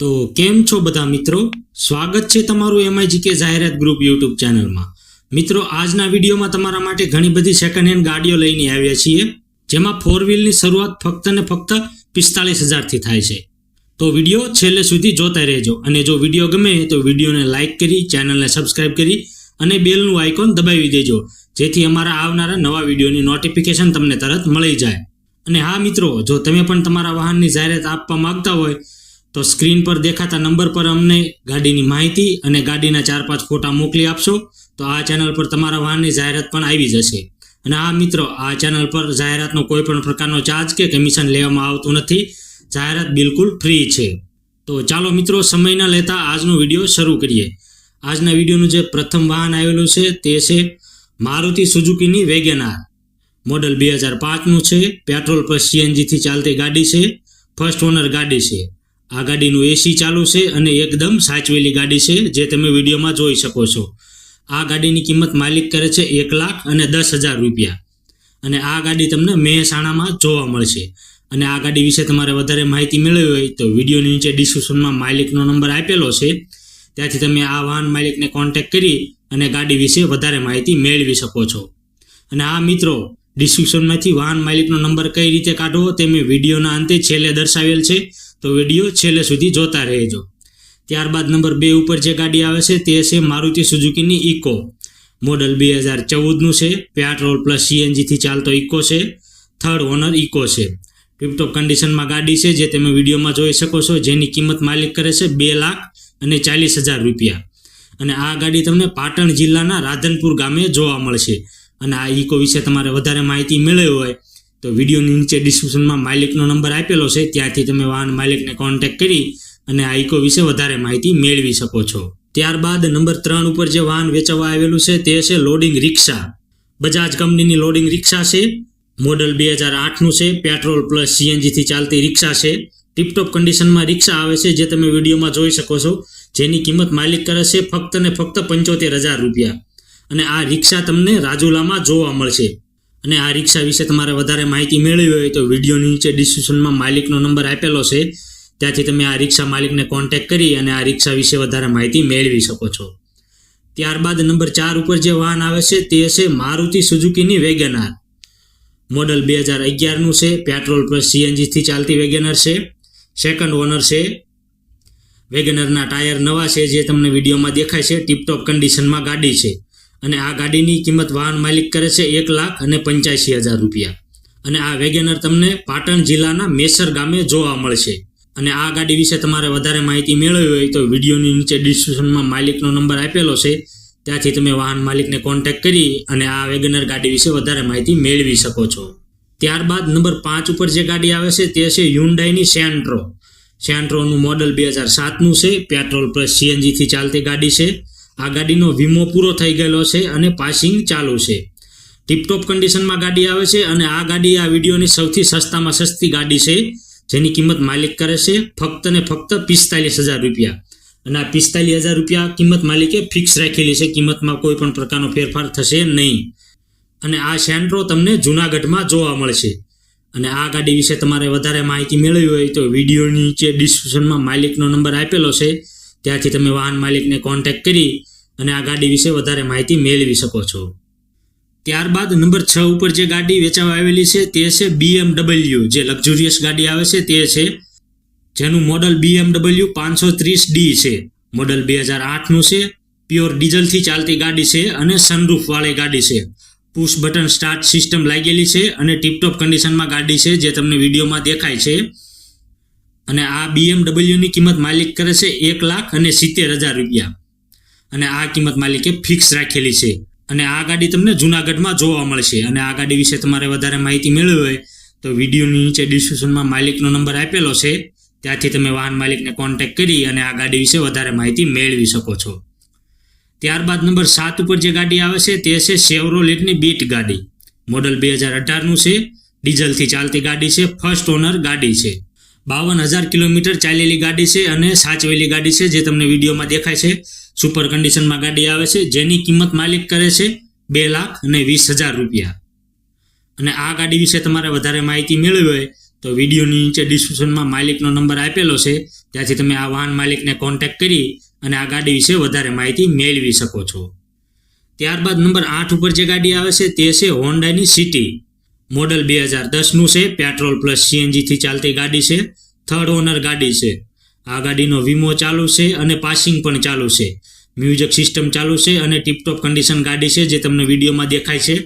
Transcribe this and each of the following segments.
તો કેમ છો બધા મિત્રો? સ્વાગત છે તમારું એમઆઈજી કે જાહેરાત ગ્રુપ યુટ્યુબ ચેનલમાં. મિત્રો, આજના વિડીયોમાં તમારા માટે ઘણી બધી સેકન્ડ હેન્ડ ગાડીઓ લઈને આવ્યા છીએ, જેમાં ફોર વ્હીલની શરૂઆત ફક્ત ને ફક્ત પિસ્તાલીસ હજારથી થાય છે. તો વીડિયો છેલ્લે સુધી જોતા રહેજો અને જો વીડિયો ગમે તો વિડીયોને લાઇક કરી, ચેનલને સબસ્ક્રાઇબ કરી અને બેલનું આઇકોન દબાવી દેજો, જેથી અમારા આવનારા નવા વિડીયોની નોટિફિકેશન તમને તરત મળી જાય. અને હા મિત્રો, જો તમે પણ તમારા વાહનની જાહેરાત આપવા માગતા હોય તો સ્ક્રીન પર દેખાતા નંબર પર અમને ગાડીની માહિતી અને ગાડીના ચાર પાંચ ફોટા મોકલી આપશો. તો આ ચેનલ પર તમારા વાહનની જાહેરાત પણ આવી જશે. અને આ મિત્રો, આ ચેનલ પર જાહેરાતનો કોઈ પણ પ્રકારનો ચાર્જ કે કમિશન લેવામાં આવતું નથી. જાહેરાત બિલકુલ ફ્રી છે. તો ચાલો મિત્રો સમય ન લેતા આજનો વીડિયો શરૂ કરીએ. આજના વિડીયોનું જે પ્રથમ વાહન આવેલું છે તે છે મારુતિ સુઝુકીની વેગેનાર મોડલ બે હજાર પાંચનું છે. પેટ્રોલ પર સીએનજીથી ચાલતી ગાડી છે. ફર્સ્ટ ઓનર ગાડી છે. આ ગાડીનું એસી ચાલુ છે અને એકદમ સાચવેલી ગાડી છે જે તમે વિડીયોમાં જોઈ શકો છો. આ ગાડીની કિંમત માલિક કરે છે એક લાખ અને દસ હજાર રૂપિયા. અને આ ગાડી તમને મહેસાણામાં જોવા મળશે. અને આ ગાડી વિશે તમારે વધારે માહિતી મેળવી હોય તો વિડીયોની નીચે ડિસ્ક્રિપ્શનમાં માલિકનો નંબર આપેલો છે. ત્યાંથી તમે આ વાહન માલિકને કોન્ટેક્ટ કરી અને ગાડી વિશે વધારે માહિતી મેળવી શકો છો. અને આ મિત્રો, ડિસ્ક્રિપ્શનમાંથી વાહન માલિકનો નંબર કઈ રીતે કાઢવો તે મેં વિડીયોના અંતે છેલ્લે દર્શાવેલ છે. તો વીડિયો છેલ્લે સુધી જોતા રહેજો. ત્યારબાદ નંબર બે ઉપર જે ગાડી આવે છે તે છે મારુતિ સુઝુકીની ઇકો. મોડલ બે હજાર ચૌદનું છે, પેટ્રોલ પ્લસ સીએનજીથી ચાલતો ઇકો છે, થર્ડ ઓનર ઇકો છે. ટિપટોપ કન્ડિશનમાં ગાડી છે જે તમે વિડીયોમાં જોઈ શકો છો, જેની કિંમત માલિક કરે છે બે લાખ અને ચાલીસ હજાર રૂપિયા. અને આ ગાડી તમને પાટણ જિલ્લાના રાધનપુર ગામે જોવા મળશે. અને આ ઇકો વિશે તમારે વધારે માહિતી મેળવી હોય તો વિડીયોની નીચે ડિસ્ક્રિપ્શનમાં માલિકનો નંબર આપેલો છે, ત્યાંથી તમે વાહન માલિકને કોન્ટેક્ટ કરી અને આ ઇકો વિશે વધારે માહિતી મેળવી શકો છો. ત્યારબાદ નંબર ત્રણ ઉપર જે વાહન વેચવા આવેલું છે, તે છે લોડિંગ રિક્ષા બજાજ કંપનીની લોડિંગ રિક્ષા છે મોડલ બે હજાર આઠનું છે પેટ્રોલ પ્લસ સીએનજીથી ચાલતી રિક્ષા છે. ટીપટોપ કન્ડિશનમાં રિક્ષા આવે છે, જે તમે વિડીયોમાં જોઈ શકો છો. જેની કિંમત માલિક કરે છે ફક્ત ને ફક્ત પંચોતેર હજાર રૂપિયા. અને આ રિક્ષા તમને રાજુલામાં જોવા મળશે. અને આ રિક્ષા વિશે તમારે વધારે માહિતી મેળવી હોય તો વિડીયોની નીચે ડિસ્ક્રિપ્શનમાં માલિકનો નંબર આપેલો છે. ત્યાંથી તમે આ રિક્ષા માલિકને કોન્ટેક્ટ કરી અને આ રિક્ષા વિશે વધારે માહિતી મેળવી શકો છો. ત્યારબાદ નંબર ચાર ઉપર જે વાહન આવે છે તે છે મારુતિ સુઝુકીની વેગેનાર. મોડલ બે હજાર અગિયારનું છે, પેટ્રોલ પ્લસ સીએનજીથી ચાલતી વેગેનર છે. સેકન્ડ ઓનર છે. વેગેનરના ટાયર નવા છે જે તમને વિડીયોમાં દેખાય છે. ટીપટોપ કન્ડિશનમાં ગાડી છે. અને આ ગાડીની કિંમત વાહન માલિક કરે છે એક લાખ અને પંચ્યાસી હજાર રૂપિયા. અને આ વેગેનર તમને પાટણ જિલ્લાના મેસર ગામે જોવા મળશે. અને આ ગાડી વિશે તમારે વધારે માહિતી મેળવવી હોય તો વિડીયોની નીચે ડિસ્ક્રિપ્શનમાં માલિકનો નંબર આપેલો છે. ત્યાંથી તમે વાહન માલિકને કોન્ટેક્ટ કરી અને આ વેગનર ગાડી વિશે વધારે માહિતી મેળવી શકો છો. ત્યારબાદ નંબર પાંચ ઉપર જે ગાડી આવે છે તે છે યુન્ડાઈની સેન્ટ્રો સેન્ટ્રોનું મોડલ બે હજાર સાતનું છે. પેટ્રોલ પ્લસ સીએનજીથી ચાલતી ગાડી છે. આ ગાડીનો વીમો પૂરો થઈ ગયેલો છે અને પાસિંગ ચાલુ છે. ટીપટોપ કન્ડિશનમાં ગાડી આવે છે અને આ ગાડી આ વિડીયોની સૌથી સસ્તામાં સસ્તી ગાડી છે, જેની કિંમત માલિક કરે છે ફક્ત ને ફક્ત પિસ્તાલીસ હજાર રૂપિયા. અને આ પિસ્તાલીસ હજાર રૂપિયા કિંમત માલિકે ફિક્સ રાખેલી છે, કિંમતમાં કોઈ પણ પ્રકારનો ફેરફાર થશે નહીં. અને આ સેન્ટ્રો તમને જુનાગઢમાં જોવા મળશે. અને આ ગાડી વિશે તમારે વધારે માહિતી મેળવી હોય તો વિડીયોની નીચે ડિસ્ક્રિપ્શનમાં માલિકનો નંબર આપેલો છે. ત્યાંથી તમે વાહન માલિકને કોન્ટેક્ટ કરી અને આ ગાડી વિશે વધારે માહિતી મેળવી શકો છો. ત્યારબાદ નંબર છ ઉપર જે ગાડી વેચાવા આવેલી છે તે છે બીએમડબલ્યુ જે લક્ઝુરિયસ ગાડી આવે છે તે છે. જેનું મોડલ બીએમડબલ્યુ પાંચસો ત્રીસ ડી છે. મોડલ બે હજાર આઠનું છે. પ્યોર ડીઝલથી ચાલતી ગાડી છે અને સનરૂફવાળી ગાડી છે. પુશ બટન સ્ટાર્ટ સિસ્ટમ લાગેલી છે અને ટીપટોપ કન્ડિશનમાં ગાડી છે જે તમને વિડીયોમાં દેખાય છે. અને આ બીએમડબલ્યુની કિંમત માલિક કરે છે એક લાખ અને સિત્તેર હજાર રૂપિયા. અને આ કિંમત માલિકે ફિક્સ રાખેલી છે. અને આ ગાડી તમને જુનાગઢમાં જોવા મળશે. અને આ ગાડી વિશે તમારે વધારે માહિતી મેળવી હોય તો વિડીયોની નીચે ડિસ્ક્રિપ્શનમાં માલિકનો નંબર આપેલો છે. ત્યાંથી તમે વાહન માલિકને કોન્ટેક્ટ કરી અને આ ગાડી વિશે વધારે માહિતી મેળવી શકો છો. ત્યારબાદ નંબર સાત ઉપર જે ગાડી આવે છે તે છે સેવરોલેટની બીટ ગાડી. મોડલ બે હજાર અઢારનું છે. ડીઝલથી ચાલતી ગાડી છે. ફર્સ્ટ ઓનર ગાડી છે. બાવન હજાર કિલોમીટર ચાલેલી ગાડી છે અને સાચવેલી ગાડી છે જે તમને વિડીયોમાં દેખાય છે. સુપર કન્ડિશનમાં ગાડી આવે છે, જેની કિંમત માલિક કરે છે બે લાખ અને વીસ હજાર રૂપિયા. અને આ ગાડી વિશે તમારે વધારે માહિતી મેળવી હોય તો વિડીયોની નીચે ડિસ્ક્રિપ્શનમાં માલિકનો નંબર આપેલો છે. ત્યાંથી તમે આ વાહન માલિકને કોન્ટેક્ટ કરી અને આ ગાડી વિશે વધારે માહિતી મેળવી શકો છો. ત્યારબાદ નંબર આઠ ઉપર જે ગાડી આવે છે તે છે હોન્ડાની સિટી મોડલ બે હજાર દસનું છે. પેટ્રોલ પ્લસ સીએનજીથી ચાલતી ગાડી છે. થર્ડ ઓનર ગાડી છે. આ ગાડીનો વીમો ચાલુ છે અને પાસિંગ પણ ચાલુ છે. મ્યુઝિક સિસ્ટમ ચાલુ છે અને ટીપટોપ કન્ડિશન ગાડી છે જે તમને વિડીયોમાં દેખાય છે.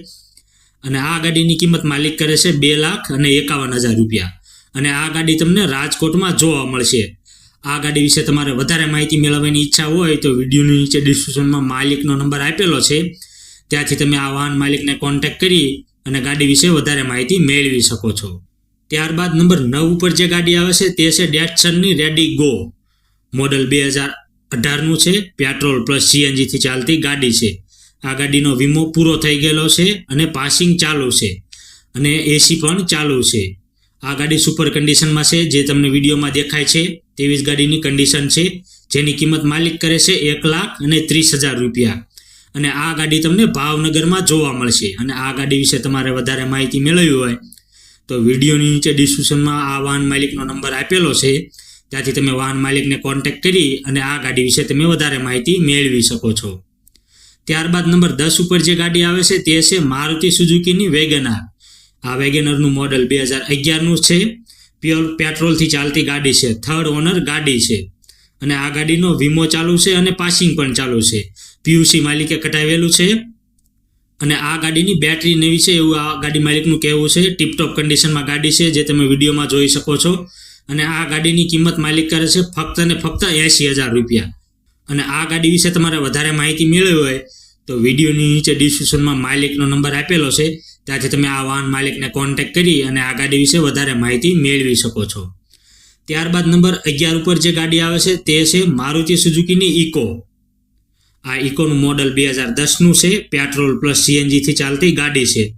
અને આ ગાડીની કિંમત માલિક કરે છે બે લાખ અને એકાવન હજાર રૂપિયા. અને આ ગાડી તમને રાજકોટમાં જોવા મળશે. આ ગાડી વિશે તમારે વધારે માહિતી મેળવવાની ઈચ્છા હોય તો વિડીયોની નીચે ડિસ્ક્રિપ્શનમાં માલિકનો નંબર આપેલો છે. ત્યાંથી તમે આ વાહન માલિકને કોન્ટેક્ટ કરી અને ગાડી વિશે વધારે માહિતી મેળવી શકો છો. ત્યારબાદ નંબર નવ ઉપર જે ગાડી આવે છે તે છે ડેટસનની રેડી ગો. મોડલ બે હજાર અઢારનું છે, પેટ્રોલ પ્લસ સીએનજીથી ચાલતી ગાડી છે. આ ગાડીનો વીમો પૂરો થઈ ગયેલો છે અને પાસિંગ ચાલુ છે અને એસી પણ ચાલુ છે. આ ગાડી સુપર કન્ડિશનમાં છે, જે તમને વિડીયોમાં દેખાય છે તેવી જ ગાડીની કન્ડિશન છે, જેની કિંમત માલિક કરે છે એક લાખ અને ત્રીસ હજાર રૂપિયા. અને આ ગાડી તમને ભાવનગરમાં જોવા મળશે. અને આ ગાડી વિશે તમારે વધારે માહિતી મેળવવી હોય, તો વિડીયોની નીચે ડિસ્ક્રિપ્શનમાં આ વાહન માલિકનો નંબર આપેલો છે. ત્યાંથી તમે વાહન માલિકને કોન્ટેક્ટ કરી અને આ ગાડી વિશે તમે વધારે માહિતી મેળવી શકો છો. ત્યારબાદ નંબર દસ ઉપર જે ગાડી આવે છે, તે છે મારુતિ સુઝુકીની વેગનાર. આ વેગેનરનું મોડલ બે હજાર અગિયારનું છે. પ્યોર પેટ્રોલથી ચાલતી ગાડી છે. થર્ડ ઓનર ગાડી છે. અને આ ગાડીનો વીમો ચાલુ છે અને પાસિંગ પણ ચાલુ છે. પીયુસી માલિકે કઢાવેલું છે. અને આ ગાડીની બેટરી નવી છે એવું આ ગાડી માલિકનું કહેવું છે. ટીપટોપ કન્ડિશનમાં ગાડી છે, જે તમે વિડીયોમાં જોઈ શકો છો. અને આ ગાડીની કિંમત માલિક કરે છે ફક્ત ને ફક્ત એંસી હજાર રૂપિયા. અને આ ગાડી વિશે તમારે વધારે માહિતી મેળવી હોય, તો વિડીયોની નીચે ડિસ્ક્રિપ્શનમાં માલિકનો નંબર આપેલો છે. ત્યાંથી તમે આ વાહન માલિકને કોન્ટેક્ટ કરી અને આ ગાડી વિશે વધારે માહિતી મેળવી શકો છો. ત્યારબાદ નંબર અગિયાર ઉપર જે ગાડી આવે છે, તે છે મારુતિ સુઝુકીની ઇકો. આ ઇકોનું મોડલ બે હજાર દસનું છે પેટ્રોલ પ્લસ સીએનજીથી ચાલતી ગાડી છે.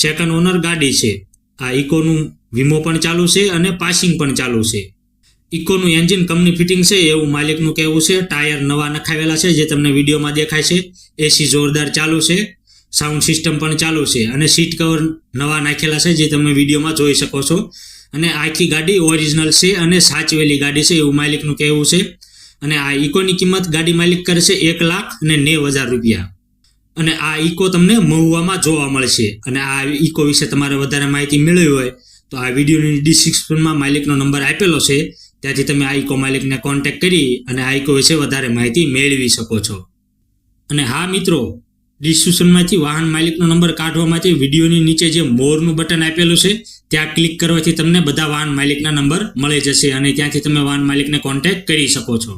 સેકન્ડ ઓનર ગાડી છે. આ ઇકોનું વીમો પણ ચાલુ છે અને પાસિંગ પણ ચાલુ છે. ઇકોનું એન્જિન કંપની ફિટિંગ છે, એવું માલિકનું કહેવું છે. ટાયર નવા નખાવેલા છે, જે તમને વિડીયોમાં દેખાય છે. એસી જોરદાર ચાલુ છે. સાઉન્ડ સિસ્ટમ પણ ચાલુ છે. અને સીટ કવર નવા નાખેલા છે, જે તમે વિડીયોમાં જોઈ શકો છો. અને આખી ગાડી ઓરિજિનલ છે અને સાચવેલી ગાડી છે, એવું માલિકનું કહેવું છે. અને આ ઇકોની કિંમત ગાડી માલિક કરશે એક લાખ અને નેવ હજાર રૂપિયા. અને આ ઇકો તમને મહુવામાં જોવા મળશે. અને આ ઇકો વિશે તમારે વધારે માહિતી મેળવી હોય, તો આ વિડીયોની ડિસ્ક્રિપ્શનમાં માલિકનો નંબર આપેલો છે. ત્યાંથી તમે આ ઇકો માલિકને કોન્ટેક્ટ કરી અને આ ઇકો વિશે વધારે માહિતી મેળવી શકો છો. અને હા મિત્રો ડિસ્ક્રિપ્શનમાંથી વાહન માલિકનો નંબર કાઢવા માટે વિડીયોની નીચે જે મોરનું બટન આપેલું છે, ત્યાં ક્લિક કરવાથી તમને બધા વાહન માલિકના નંબર મળી જશે અને ત્યાંથી તમે વાહન માલિકને કોન્ટેક્ટ કરી શકો છો.